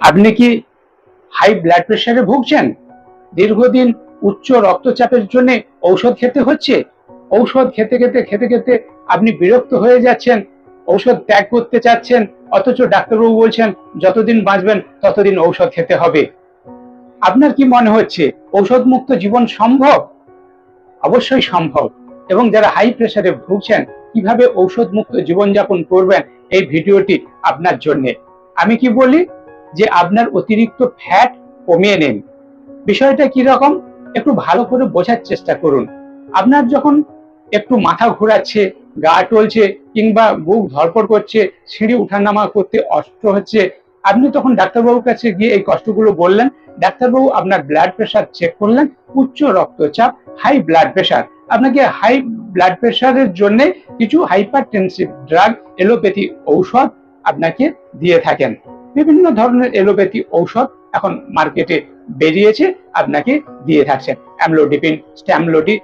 আপনি কি high blood প্রেশারে ভুগছেন? দীর্ঘদিন উচ্চ রক্তচাপের জন্য ঔষধ খেতে হচ্ছে। ঔষধ খেতে খেতে খেতে খেতে আপনি বিরক্ত হয়ে যাচ্ছেন। ঔষধ ত্যাগ করতে চাচ্ছেন, অথচ ডাক্তারবাবু বলছেন, যতদিন বাঁচবেন, ততদিন ঔষধ খেতে হবে। আপনার কি মনে হচ্ছে ঔষধ মুক্ত জীবন সম্ভব? অবশ্যই সম্ভব। এবং যারা হাই প্রেসারে ভুগছেন, কীভাবে ঔষধ মুক্ত জীবনযাপন করবেন, এই ভিডিওটি আপনার জন্য। আমি কি বলি? যে আপনার অতিরিক্ত ফ্যাট কমিয়ে নেন। বিষয়টা কি রকম? একটু ভালো করে বোঝার চেষ্টা করুন। আপনার যখন একটু মাথা ঘোরাচ্ছে, গা টলছে কিংবা বুক ধরপড় করছে, সিঁড়ি উঠানামা করতে কষ্ট হচ্ছে, আপনি তখন ডাক্তারবাবুর কাছে গিয়ে এই কষ্টগুলো বললেন। ডাক্তারবাবু আপনার ব্লাড প্রেশার চেক করলেন, উচ্চ রক্তচাপ হাই ব্লাড প্রেশার আপনাকে হাই ব্লাড প্রেশারের জন্য কিছু হাইপার ড্রাগ এলোপ্যাথি ঔষধ আপনাকে দিয়ে থাকেন। বিভিন্ন ধরনের এলোপ্যাথি ঔষধ এখন মার্কেটে বেরিয়েছে আপনাকে দিয়ে থাকছেন অ্যামলোডিপিন, স্ট্যামলোডি,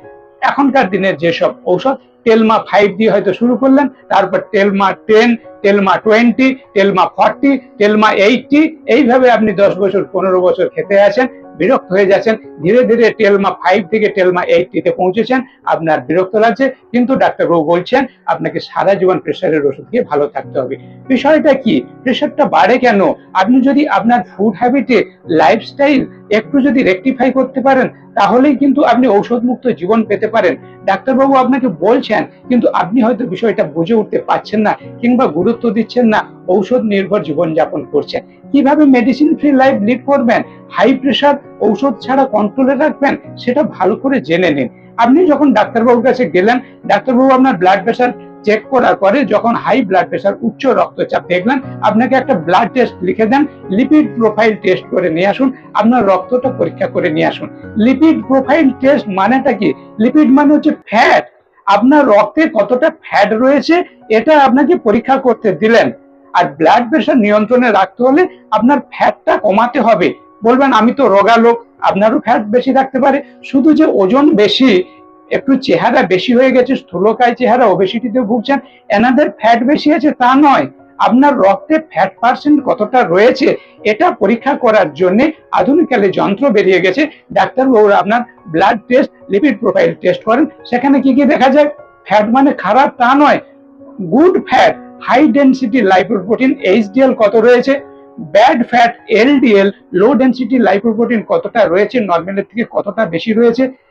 এখনকার দিনের যেসব ঔষধ, টেলমা ফাইভ দিয়ে হয়তো শুরু করলেন তারপর Telma ten, Telma twenty, Telma forty, Telma eighty, এইভাবে আপনি দশ বছর, পনেরো বছর খেতে আছেন, বিরক্ত হয়ে যাচ্ছেন, ধীরে ধীরে টেলমা ফাইভ থেকে টেলমা এইটটিতে পৌঁছেছেন, আপনার বিরক্ত লাগছে, কিন্তু ডাক্তারবাবু বলছেন, আপনাকে সারা জীবন প্রেশারের ওষুধ দিয়ে ভালো থাকতে হবে। বিষয়টা কি? প্রেশারটা বাড়ে কেন? আপনি যদি আপনার ফুড হ্যাবিটে লাইফস্টাইল একটু যদি রেকটিফাই করতে পারেন, তাহলেই কিন্তু আপনি ঔষধ মুক্ত জীবন পেতে পারেন। ডাক্তারবাবু আপনাকে বলছেন, কিন্তু আপনি হয়তো বিষয়টা বুঝে উঠতে পারছেন না কিংবা গুরুত্ব দিচ্ছেন না, ঔষধ নির্ভর জীবনযাপন করছেন। কীভাবে মেডিসিন ফ্রি লাইফ লিড করবেন? হাই প্রেশার ঔষধ ছাড়া কন্ট্রোলে রাখবেন? সেটা ভালো করে জেনে নিন। আপনি যখন ডাক্তারবাবুর কাছে গেলেন, ডাক্তারবাবু আপনার ব্লাড প্রেশার চেক করার পরে যখন হাই ব্লাড প্রেশার উচ্চ রক্তচাপ দেখলেন আপনাকে একটা ব্লাড টেস্ট লিখে দেন লিপিড প্রোফাইল টেস্ট করে নিয়ে আসুন, আপনার রক্তটা পরীক্ষা করে নিয়ে আসুন। লিপিড প্রোফাইল টেস্ট মানেটা কি? লিপিড মানে হচ্ছে ফ্যাট আপনার রক্তে কতটা ফ্যাট রয়েছে, এটা আপনাকে পরীক্ষা করতে দিলেন। আর ব্লাড প্রেশার নিয়ন্ত্রণে রাখতে হলে আপনার ফ্যাটটা কমাতে হবে। বলবেন, আমি তো রোগা লোক, আপনারও ফ্যাট বেশি রাখতে পারে। শুধু যে ওজন বেশি একটু চেহারা বেশি হয়ে গেছে, স্থূলকায় চেহারা ওবেসিটিতে ভুগছেন। এনাদের ফ্যাট বেশি আছে, তা নয়। আপনার রক্তে ফ্যাট পার্সেন্ট কতটা রয়েছে, এটা পরীক্ষা করার জন্য আধুনিককালে যন্ত্র বেরিয়ে গেছে। ডাক্তারবাবুরা আপনার blood test lipid profile test করেন, সেখানে কি কি দেখা যায়? ফ্যাট মানে খারাপ, তা নয়। Good fat high density lipoprotein HDL কত রয়েছে? Bad fat LDL low density lipoprotein কতটা রয়েছে? নর্মালের থেকে কতটা বেশি রয়েছে?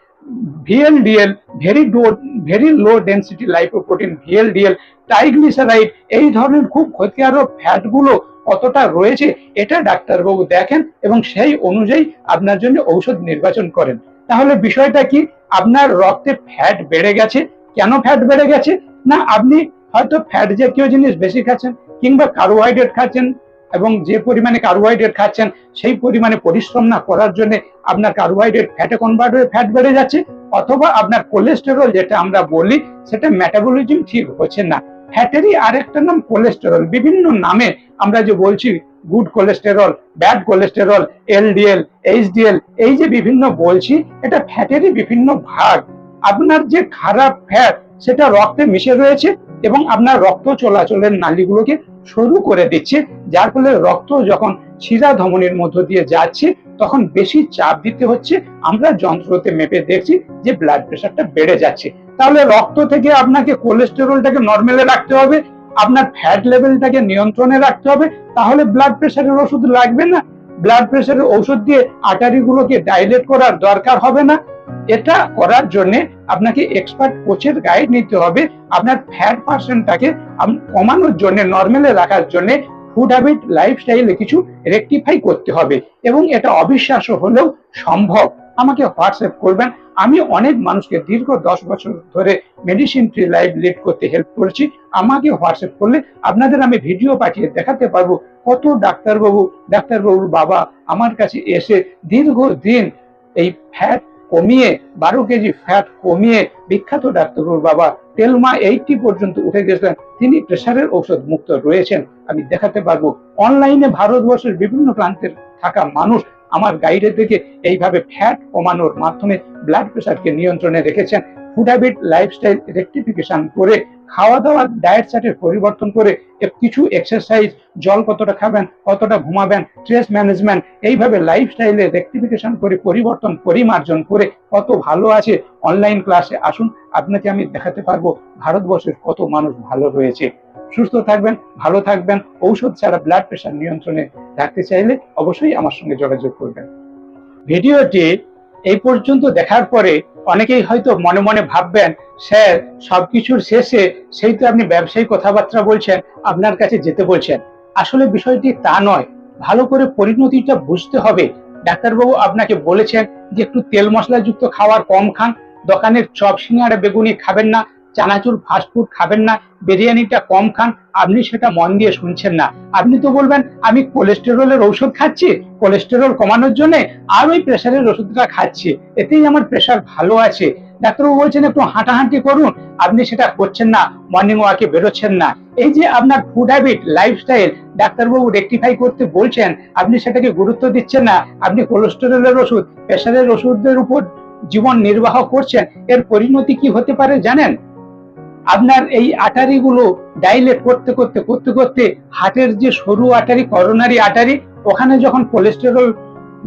VLDL very low very low density lipoprotein VLDL triglyceride এই ধরনের খুব ক্ষতিকারক ফ্যাটগুলো কতটা রয়েছে, এটা ডাক্তারবাবু দেখেন এবং সেই অনুযায়ী আপনার জন্য ঔষধ নির্বাচন করেন। তাহলে বিষয়টা কি, আপনার রক্তে ফ্যাট বেড়ে গেছে, কেন ফ্যাট বেড়ে গেছে, না আপনি হয়তো ফ্যাট জাতীয় জিনিস বেশি খাচ্ছেন, কিংবা কার্বোহাইড্রেট খাচ্ছেন এবং যে পরিমাণে কার্বোহাইড্রেট খাচ্ছেন, সেই পরিমাণে পরিশ্রম না করার জন্য আপনার কার্বোহাইড্রেট ফ্যাটে কনভার্ট হয়ে ফ্যাট বেড়ে যাচ্ছে, অথবা আপনার কোলেস্টেরল যেটা আমরা বলি, সেটা মেটাবলিজম ঠিক হচ্ছে না। ফ্যাটেরই আরেকটা নাম কোলেস্টেরল বিভিন্ন নামে আমরা যে বলছি good cholesterol bad cholesterol LDL HDL এই যে বিভিন্ন বলছি, এটা ফ্যাটেরই বিভিন্ন ভাগ। আপনার যে খারাপ ফ্যাট সেটা রক্তে মিশে রয়েছে এবং আপনার রক্ত চলাচলের নালীগুলোকে সরু করে দিচ্ছে, যার ফলে রক্ত যখন শিরা ধমনির মধ্য দিয়ে যাচ্ছে, তখন বেশি চাপ দিতে হচ্ছে। আমরা যন্ত্রতে মেপে দেখছি যে ব্লাড প্রেশারটা বেড়ে যাচ্ছে। তাহলে রক্ত থেকে আপনাকে কোলেস্টেরলটাকে নর্মালে রাখতে হবে, আপনার ফ্যাট লেভেলটাকে নিয়ন্ত্রণে রাখতে হবে। তাহলে ব্লাড প্রেশারের ওষুধ লাগবে না। ব্লাড প্রেশারের ওষুধ দিয়ে আটারিগুলোকে ডাইলেট করার দরকার হবে না। এটা করার জন্য আপনাকে এক্সপার্ট কোচের গাইড নিতে হবে। আপনার ফ্যাট পার্সেন্টটাকে কমানোর জন্য নর্মালে রাখার জন্য ফুড হ্যাবিট লাইফস্টাইলে কিছু রেকটিফাই করতে হবে এবং এটা অবিশ্বাস্য হলেও সম্ভব। আমাকে হোয়াটসঅ্যাপ করবেন। আমি অনেক মানুষকে দীর্ঘ দশ বছর ধরে মেডিসিন ফ্রি লাইফ লিড করতে হেল্প করেছি। আমাকে হোয়াটসঅ্যাপ করলে আপনাদের আমি ভিডিও পাঠিয়ে দেখাতে পারব কত ডাক্তারবাবু, ডাক্তারবাবুর বাবা আমার কাছে এসে দীর্ঘ দিন এই ফ্যাট কমিয়ে, বারো কেজি ফ্যাট কমিয়ে বিখ্যাত ডাক্তারুর বাবা তেলমা এইটি পর্যন্ত উঠে গেছেন। তিনি প্রেশারের ঔষধ মুক্ত রয়েছেন। আমি দেখাতে পারব, অনলাইনে ভারতবর্ষের বিভিন্ন প্রান্তের থাকা মানুষ আমার গাইডের থেকে এইভাবে ফ্যাট কমানোর মাধ্যমে ব্লাড প্রেশারকে নিয়ন্ত্রণে রেখেছেন। ফুড হ্যাবিট লাইফস্টাইল রেক্টিফিকেশন করে খাওয়া দাওয়ার ডায়েট চার্টের পরিবর্তন করে কিছু এক্সারসাইজ জল কতটা খাবেন, কতটা ঘুমাবেন স্ট্রেস ম্যানেজমেন্ট এইভাবে লাইফস্টাইলে রেক্টিফিকেশন করে পরিবর্তন, পরিমার্জন করে কত ভালো আছে অনলাইন ক্লাসে আসুন, আপনাকে আমি দেখাতে পারব ভারতবর্ষের কত মানুষ ভালো রয়েছে সুস্থ থাকবেন, ভালো থাকবেন, ঔষধ ছাড়া ব্লাড প্রেশার নিয়ন্ত্রণে রাখতে চাইলে অবশ্যই আমার সঙ্গে যোগাযোগ করবেন। ভিডিওটি এই পর্যন্ত দেখার পরে অনেকেই হয়তো মনে মনে ভাববেন, স্যার, সবকিছুর শেষে সেই তো আপনি ব্যবসায়ী কথাবার্তা বলছেন, আপনার কাছে যেতে বলছেন। আসলে বিষয়টি তা নয়। ভালো করে পরিণতিটা বুঝতে হবে। ডাক্তারবাবু আপনাকে বলেছেন যে একটু তেল মশলাযুক্ত খাওয়ার কম খান, দোকানের চপ সিঙ্গাড়া বেগুনি খাবেন না চানাচুর ফাস্টফুড খাবেন না, বিরিয়ানিটা কম খান, আপনি সেটা মন দিয়ে শুনছেন না। আপনি তো বলবেন, আমি কোলেস্টেরলের ঔষধ খাচ্ছি কোলেস্টেরল কমানোর জন্য আর ওই প্রেশারের ওষুধটা খাচ্ছি, এতেই আমার প্রেশার ভালো আছে। ডাক্তারবাবু বলছেন, একটু হাঁটাহাঁটি করুন, আপনি সেটা করছেন না মর্নিং ওয়াকে বেরোচ্ছেন না। এই যে আপনার ফুড হ্যাবিট লাইফস্টাইল ডাক্তারবাবু রেকটিফাই করতে বলছেন, আপনি সেটাকে গুরুত্ব দিচ্ছেন না, আপনি কোলেস্টেরলের ওষুধ প্রেশারের ওষুধের উপর জীবন নির্বাহ করছেন, এর পরিণতি কি হতে পারে জানেন? আপনার এই আটারিগুলো ডাইলেট করতে করতে করতে করতে হার্টের যে সরু আটারি, করোনারি আটারি, ওখানে যখন কোলেস্টেরল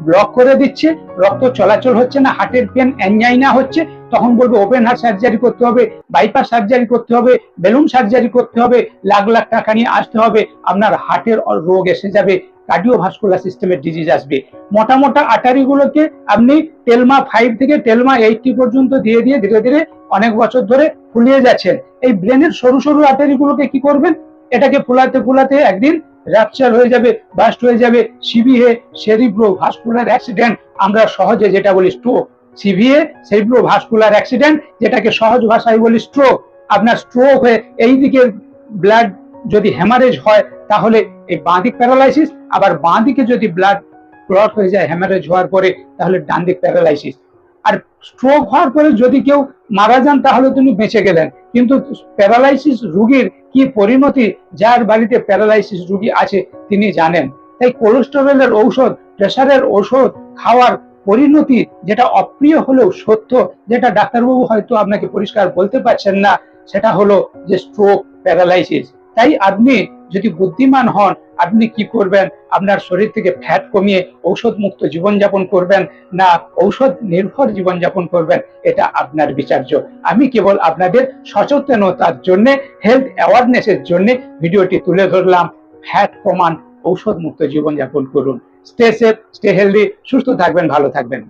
ব্লক করে দিচ্ছে, রক্ত চলাচল হচ্ছে না হার্টের পেন অ্যাঞ্জাইনা হচ্ছে, তখন বলবে ওপেন হার্ট সার্জারি করতে হবে বাইপাস সার্জারি করতে হবে, বেলুন সার্জারি করতে হবে, লাখ লাখ টাকা নিয়ে আসতে হবে, আপনার হার্টের রোগ এসে যাবে। কার্ডিওভাস্কুলার সিস্টেমের ডিজিজ আসবে। মোটা মোটা আটারিগুলোকে আপনি টেলমা ফাইভ থেকে টেলমা এইটটি পর্যন্ত দিয়ে দিয়ে ধীরে ধীরে অনেক বছর ধরে ফুলিয়ে যাচ্ছেন। এই ব্রেনের সরু সরু আটারিগুলোকে কি করবেন? এটাকে ফুলাতে ফুলাতে একদিন র্যাপচার হয়ে যাবে বাস্ট হয়ে যাবে সিবিএ সেরিব্রো ভাস্কুলার অ্যাক্সিডেন্ট আমরা সহজে যেটা বলি stroke CVA cerebro vascular accident যেটাকে সহজ ভাষায় বলি স্ট্রোক আপনার স্ট্রোক হয়ে এই দিকে ব্লাড যদি হ্যামারেজ হয়, তাহলে এই বাঁদিক প্যারালাইসিস আবার বাঁদিকে যদি ব্লাড ক্লট হয়ে যায় হ্যামারেজ হওয়ার পরে, তাহলে ডান দিক প্যারালাইসিস আর স্ট্রোক হওয়ার পরে যদি কেউ মারা যান, তাহলে তিনি বেঁচে গেলেন। কিন্তু প্যারালাইসিস রুগীর কি পরিণতি, যার বাড়িতে প্যারালাইসিস রুগী আছে, তিনি জানেন। তাই কোলেস্টেরলের ঔষধ প্রেশারের ঔষধ খাওয়ার পরিণতি যেটা অপ্রিয় হলেও সত্য, যেটা ডাক্তারবাবু হয়তো আপনাকে পরিষ্কার বলতে পারছেন না, সেটা হলো যে স্ট্রোক প্যারালাইসিস তাই আপনি যদি বুদ্ধিমান হন, আপনি কি করবেন? আপনার শরীর থেকে ফ্যাট কমিয়ে ঔষধ মুক্ত জীবনযাপন করবেন না ঔষধ নির্ভর জীবনযাপন করবেন? এটা আপনার বিচার্য। আমি কেবল আপনাদের সচেতনতার জন্য হেলথ অ্যাওয়ারনেসের জন্য ভিডিওটি তুলে ধরলাম। ফ্যাট কমান ঔষধ মুক্ত জীবনযাপন করুন। স্টে সেফ স্টে হেলদি সুস্থ থাকবেন, ভালো থাকবেন।